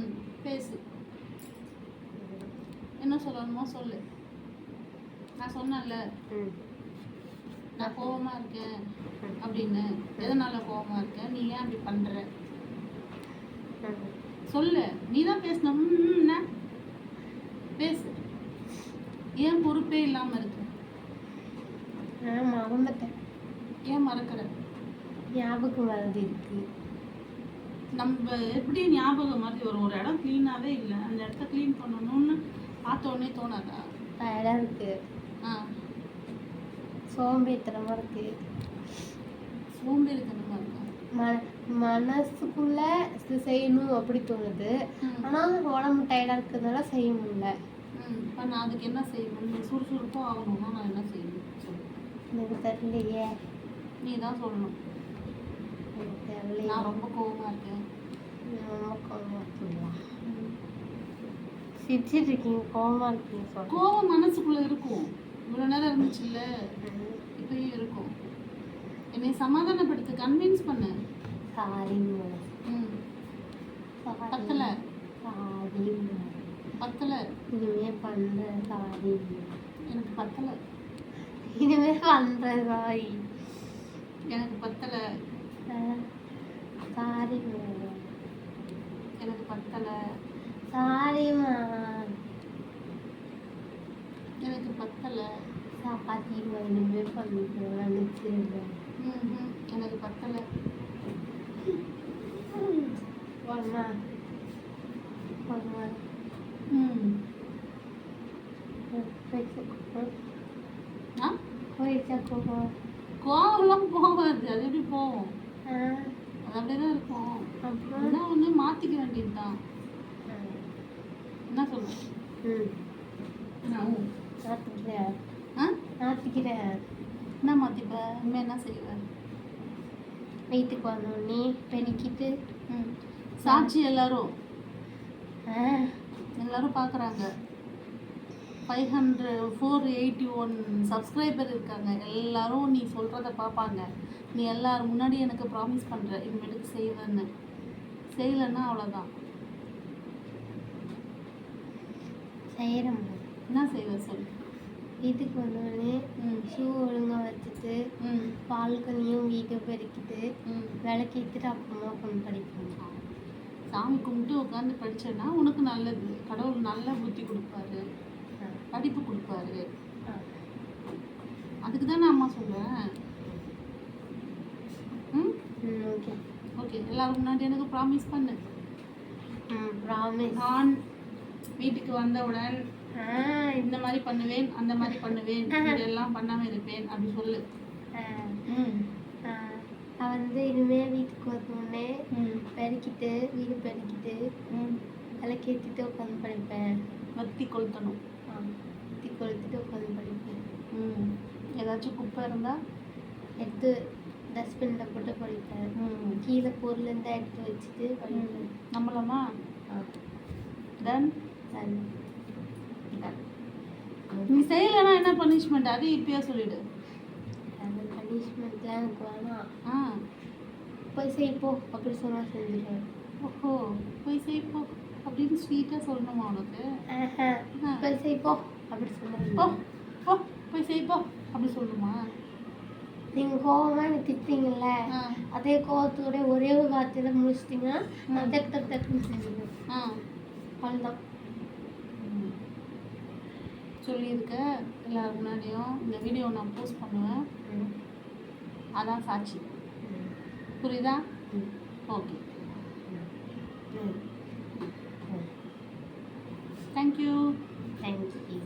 ம் பேசு. என்ன சொல்லணுமோ சொல்லு. நான் சொன்னேன்ல நான் கோவமா இருக்கேன் அப்படின்னு. எதனால கோவமா இருக்க? நீ ஏன் அப்படி பண்ற. சொல்லு. நீ தான் என்ன? பேசு. ஏன் பொறுப்பே இல்லாம இருக்கு? நான் மறந்துட்டேன். ஏன் மறக்கிற? ஞாபகம் வருது இருக்கு. நம்ம எப்படி ஞாபகம் மாதிரி வரும்? ஒரு இடம் க்ளீனாகவே இல்லை. அந்த இடத்த க்ளீன் பண்ணணும்னு பார்த்த உடனே தோணாதா டயர்டாக இருக்கு. ஆ. சோம்பேறித்தனமாக இருக்கு. சோம்பேறித்தனமா இருக்கா? ம மனசுக்குள்ள செய்யணும் அப்படி தோணுது. ஆனால் உடம்பு டயர்டாக இருக்கிறதுனால செய்ய முடியல. ம். இப்போ நான் அதுக்கு என்ன செய்யணும்? சுறுசுறுப்பாக ஆகணும்னா நான் என்ன செய்யணும்? எனக்கு தெரியலையே. நீ தான் சொல்லணும். நான் ரொம்ப கோவமா இருக்கேன். சிரிச்சிட்டு இருக்கீங்க கோவமா இருக்கீங்க கோவம் மனசுக்குள்ள இருக்கும். இவ்வளோ நேரம் இருந்துச்சுல்ல? இப்பயும் இருக்கும். என்னை சமாதானப்படுத்து கன்வின்ஸ் பண்ணு. சாரி ம். பத்தல. சாரி பத்தல. இனிமே பண்றேன் சாரி எனக்கு பத்தல. இனிமே பண்றேன் சாரி எனக்கு பத்தல. சாரி எனக்கு பத்தல. சாரிம்மா. எனக்கு பத்தல. சாரிம்மா இனிமே பண்ணுறேன் நினச்சிருந்தேன் ம் ம் எனக்கு பத்தல. ஒன்னா ஒன்னா ம். போயிடுச்சா கோபம் கோவம்லாம் போகாது. அது எப்படி போகும்? ஆ அது அப்படியே தான் இருக்கும். அப்புறம்? ஒன்று மாற்றிக்க வேண்டியது தான் என்ன நான் மாற்றிக்கிறேன் ஆ? மாற்றிக்கிறேன் என்ன மாற்றிப்ப இனிமே என்ன செய்வேன் வீட்டுக்கு வந்தோடனே பெருக்கிட்டு ம். சாட்சி எல்லாரும். ஆ. எல்லாரும் பார்க்குறாங்க five hundred four eighty one subscriber இருக்காங்க. எல்லாரும் நீ சொல்கிறத பார்ப்பாங்க நீ எல்லாரும் முன்னாடி எனக்கு ப்ராமிஸ் பண்ணுற இனிமேட்டுக்கு செய்வேன்னு. செய்யலைன்னா அவ்வளோதான் செய்கிறேன் என்ன செய்வ சொல்லு. வீட்டுக்கு வந்தோடனே ஷூ ஒழுங்காக வச்சுட்டு பால்கனியும் வீட்டை பெருக்கிட்டு விளக்கிட்டு அப்புறமா கொஞ்சம் படிப்பேன் சாமி கும்பிட்டு உட்காந்து படிச்சேன்னா உனக்கு நல்லது. கடவுள் நல்ல புத்தி கொடுப்பாரு. படிப்பு கொடுப்பாரு. அதுக்கு தானே அம்மா சொல்கிறேன் ம்? ம் ஓகே. ஓகே முன்னாடி எனக்கு ப்ராமிஸ் பண்ணு. ப்ராமிஸ் நான் வீட்டுக்கு வந்தவுடன் இந்த மாதிரி பண்ணுவேன் அந்த மாதிரி பண்ணுவேன் இதெல்லாம் பண்ணாம இருப்பேன் அப்படி சொல்லு. நான் வந்து இனிமே வீட்டுக்கு ம். பெருக்கிட்டு வீடு பெருக்கிட்டு விளக்கேற்றிட்டு உட்காந்து படிப்பேன். வத்தி கொளுத்தணும். கொளுத்திட்டு உட்காந்து படிப்பேன் ம். ஏதாச்சும் குப்பை இருந்தா எடுத்து டஸ்ட்பினில் போட்டு படிப்பேன் ம். கீழே பொருள் இருந்தால் எடுத்து வச்சுட்டு படிப்பேன் நம்பலாமா டன் சரி நீ செய்யலைன்னா என்ன பனிஷ்மெண்ட் அது இப்பயே சொல்லிடு. அது பனிஷ்மெண்ட்லாம் எனக்கு வேணாம். ஆ. போய் செய்ப்போ அப்படி சொன்னால் செஞ்சுருவேன். ஓஹோ. போய் செய் போ. அப்படின்னு ஸ்வீட்டாக சொல்லணுமா உனக்கு. போய் செய்ப்போ அப்படி போ சொன்னேன் போ போய் செய் போ. அப்படி சொல்லணுமா நீங்கள் கோவமாக எனக்கு திட்டுறீங்கல்ல அதே கோவத்தோட ஒரே ஒரு வார்த்தையில முடிச்சிட்டிங்கன்னா நான் டக்கு டக்கு டக்குன்னு செஞ்சுருவேன். ஆ. அவ்வளோதான் ம். சொல்லியிருக்க எல்லாரும் முன்னாடியும். இந்த வீடியோ நான் போஸ்ட் பண்ணுவேன். அதான் சாட்சி. புரியுதா? ஓகே. Thank you thank you